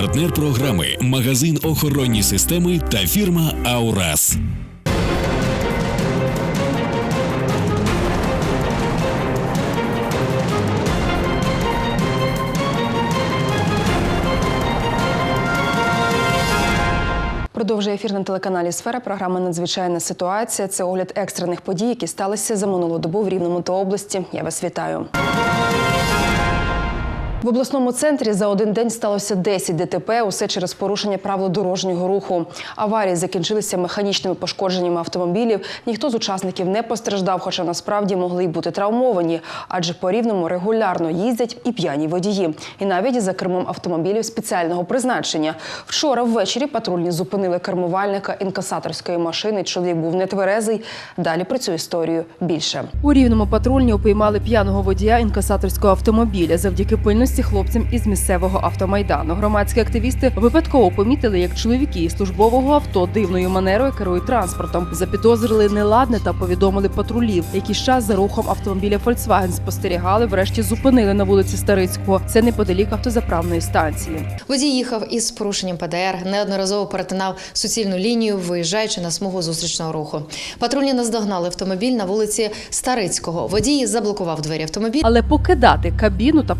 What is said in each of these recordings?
Партнер програми магазин охоронні системи та фірма Аурас. Продовжує ефір на телеканалі Сфера. Програма Надзвичайна ситуація. Це огляд екстрених подій, які сталися за минулу добу в Рівному та області. Я вас вітаю. В обласному центрі за один день сталося 10 ДТП. Усе через порушення правил дорожнього руху. Аварії закінчилися механічними пошкодженнями автомобілів. Ніхто з учасників не постраждав, хоча насправді могли й бути травмовані, адже по рівному регулярно їздять і п'яні водії, і навіть за кермом автомобілів спеціального призначення. Вчора ввечері патрульні зупинили кермувальника інкасаторської машини. Чоловік був нетверезий. Далі про цю історію більше. У рівному патрульні упіймали п'яного водія інкасаторського автомобіля завдяки пильності хлопцям із місцевого автомайдану. Громадські активісти випадково помітили, як чоловіки із службового авто дивною манерою керують транспортом. Запідозрили неладне та повідомили патрулів. Якийсь час за рухом автомобіля Volkswagen спостерігали. Врешті зупинили на вулиці Старицького. Це неподалік автозаправної станції. Водій їхав із порушенням ПДР, неодноразово перетинав суцільну лінію, виїжджаючи на смугу зустрічного руху. Патрульні наздогнали автомобіль на вулиці Старицького. Водій заблокував двері автомобіля. Але покидати кабіну та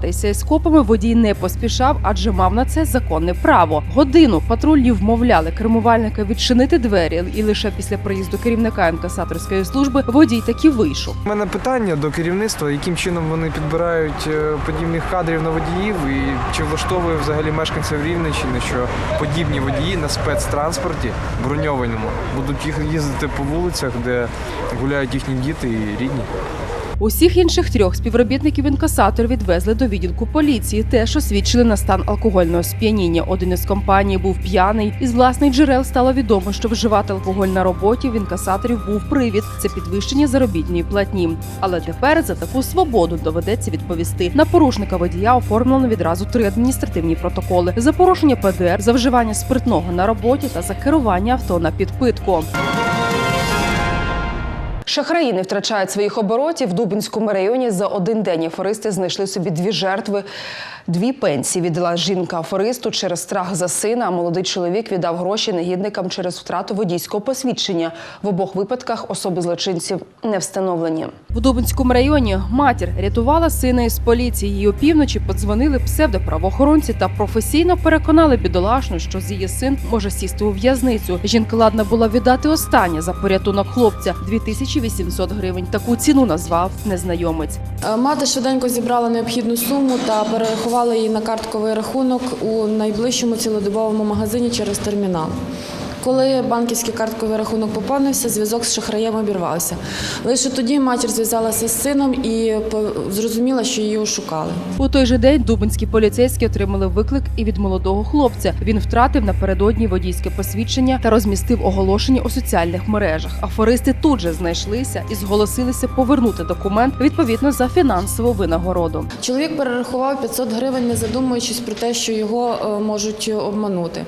поспілкуватися із копами водій не поспішав, адже мав на це законне право. Годину патрульні вмовляли кермувальника відчинити двері, і лише після приїзду керівника інкасаторської служби водій таки вийшов. У мене питання до керівництва, яким чином вони підбирають е, подібних кадрів на водіїв, і чи влаштовує взагалі мешканців Рівненщини, що подібні водії на спецтранспорті броньованому будуть їздити по вулицях, де гуляють їхні діти і рідні. Усіх інших трьох співробітників інкасатор відвезли до відділку поліції. Теж освідчили на стан алкогольного сп'яніння. Один із компаній був п'яний. Із власних джерел стало відомо, що вживати алкоголь на роботі в інкасаторів був привід. Це підвищення заробітної платні. Але тепер за таку свободу доведеться відповісти. На порушника водія оформлено відразу три адміністративні протоколи: за порушення ПДР, за вживання спиртного на роботі та за керування авто на підпитку. Шахраї не втрачають своїх оборотів. В Дубинському районі за один день афористи знайшли собі дві жертви. Дві пенсії віддала жінка афористу через страх за сина. А молодий чоловік віддав гроші негідникам через втрату водійського посвідчення. В обох випадках особи злочинців не встановлені. В Дубинському районі матір рятувала сина із поліції. Її опівночі подзвонили псевдоправоохоронці та професійно переконали бідолашну, що з її син може сісти у в'язницю. Жінка ладна була віддати останнє за порятунок хлопця 2800 гривень. Таку ціну назвав незнайомець. Е, Мати швиденько зібрала необхідну суму та перерахувала її на картковий рахунок у найближчому цілодобовому магазині через термінал. Коли банківський картковий рахунок поповнився, зв'язок з шахраєм обірвався. Лише тоді матір зв'язалася з сином і зрозуміла, що її ошукали. У той же день дубинські поліцейські отримали виклик і від молодого хлопця. Він втратив напередодні водійське посвідчення та розмістив оголошення у соціальних мережах. Афористи тут же знайшлися і зголосилися повернути документ відповідно за фінансову винагороду. Чоловік перерахував 500 гривень, не задумуючись про те, що його е, можуть обманути.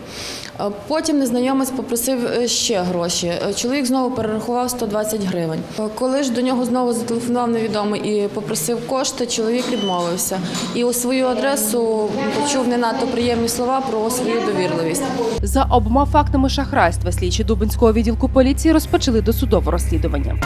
Потім незнайомець попросив е, ще гроші. Е, Чоловік знову перерахував 120 гривень. Е, Коли ж до нього знову зателефонував невідомий і попросив кошти, чоловік відмовився. І у свою адресу почув не надто приємні слова про свою довірливість. За обома фактами шахрайства слідчі Дубинського відділку поліції розпочали досудове розслідування.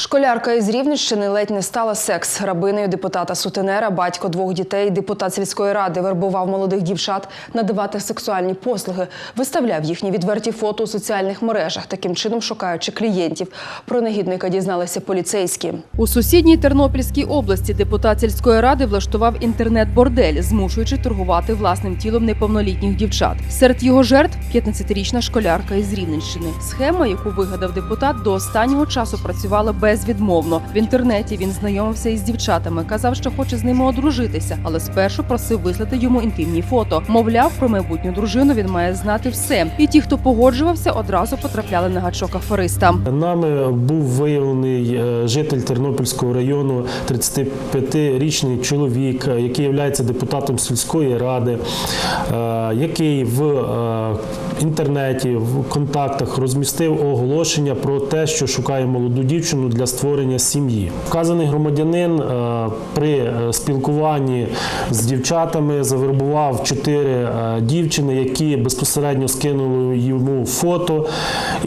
Школярка із Рівненщини ледь не стала секс рабинею депутата Сутенера. Батько двох дітей, депутат сільської ради, вербував молодих дівчат надавати сексуальні послуги, виставляв їхні відверті фото у соціальних мережах, таким чином шукаючи клієнтів. Про негідника дізналися поліцейські. У сусідній Тернопільській області депутат сільської ради влаштував інтернет-бордель, змушуючи торгувати власним тілом неповнолітніх дівчат. Серед його жертв 15-річна школярка із Рівненщини. Схема, яку вигадав депутат, до останнього часу працювала безвідмовно. В інтернеті він знайомився із дівчатами, казав, що хоче з ними одружитися, але спершу просив вислати йому інтимні фото. Мовляв, про майбутню дружину він має знати все. І ті, хто погоджувався, одразу потрапляли на гачок афориста. Нами був виявлений е, житель Тернопільського району, 35-річний чоловік, е, який є депутатом сільської ради, е, який в інтернеті, в контактах розмістив оголошення про те, що шукає молоду дівчину для створення сім'ї. Вказаний громадянин е, при е, спілкуванні з дівчатами завербував чотири е, дівчини, які безпосередньо скинули йому фото.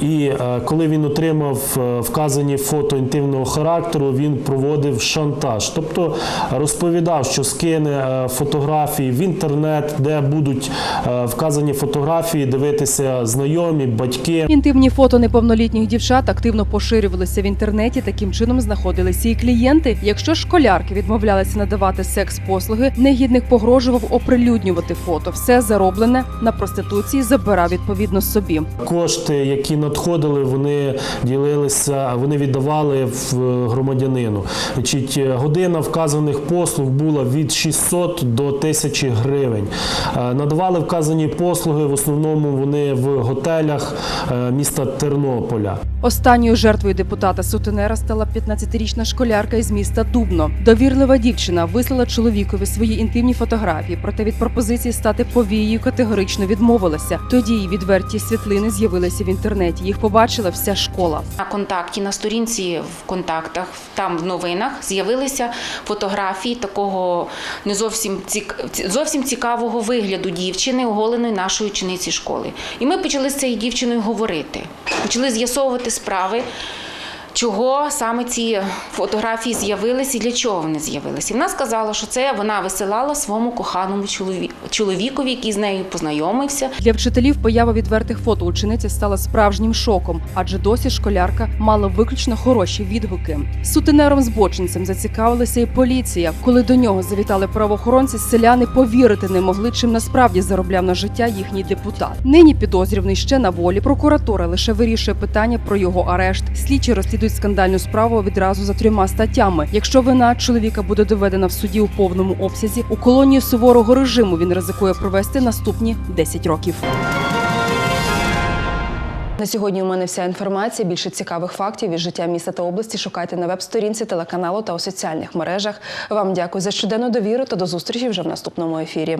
І коли він отримав вказані фото інтимного характеру, він проводив шантаж, тобто розповідав, що скине фотографії в інтернет, де будуть вказані фотографії дивитися знайомі, батьки. Інтимні фото неповнолітніх дівчат активно поширювалися в інтернеті. Таким чином знаходилися і клієнти. Якщо школярки відмовлялися надавати секс-послуги, негідник погрожував оприлюднювати фото. Все зароблене на проституції забирав відповідно собі. Кошти, які надходили, вони ділилися, вони віддавали в громадянину. Значить, година вказаних послуг була від 600 до 1000 гривень. Е, Надавали вказані послуги в основному вони в готелях е, міста Тернополя. Останньою жертвою депутата сутенера стала 15-річна школярка із міста Дубно. Довірлива дівчина вислала чоловікові свої інтимні фотографії, проте від пропозиції стати повією категорично відмовилася. Тоді її відверті світлини з'явилися в інтернеті. Їх побачила вся школа. На контакті на сторінці в контактах, там в новинах з'явилися фотографії такого не зовсім цік... зовсім цікавого вигляду дівчини, оголеної нашої учениці школи. І ми почали з цією дівчиною говорити, почали з'ясовувати справи. Чого саме ці фотографії з'явилися і для чого вони з'явилися? І вона сказала, що це вона висилала своєму коханому чолові- чоловікові, який з нею познайомився. Для вчителів поява відвертих фото учениці стала справжнім шоком, адже досі школярка мала виключно хороші відгуки. Сутенером збочинцем зацікавилася і поліція. Коли до нього завітали правоохоронці, селяни повірити не могли, чим насправді заробляв на життя їхній депутат. Нині підозрюваний ще на волі. Прокуратура лише вирішує питання про його арешт. Слідчі розслідують скандальну справу відразу за трьома статтями. Якщо вина чоловіка буде доведена в суді у повному обсязі, у колонію суворого режиму він ризикує провести наступні 10 років. На сьогодні у мене вся інформація. Більше цікавих фактів із життя міста та області шукайте на веб-сторінці телеканалу та у соціальних мережах. Вам дякую за щоденну довіру та до зустрічі вже в наступному ефірі.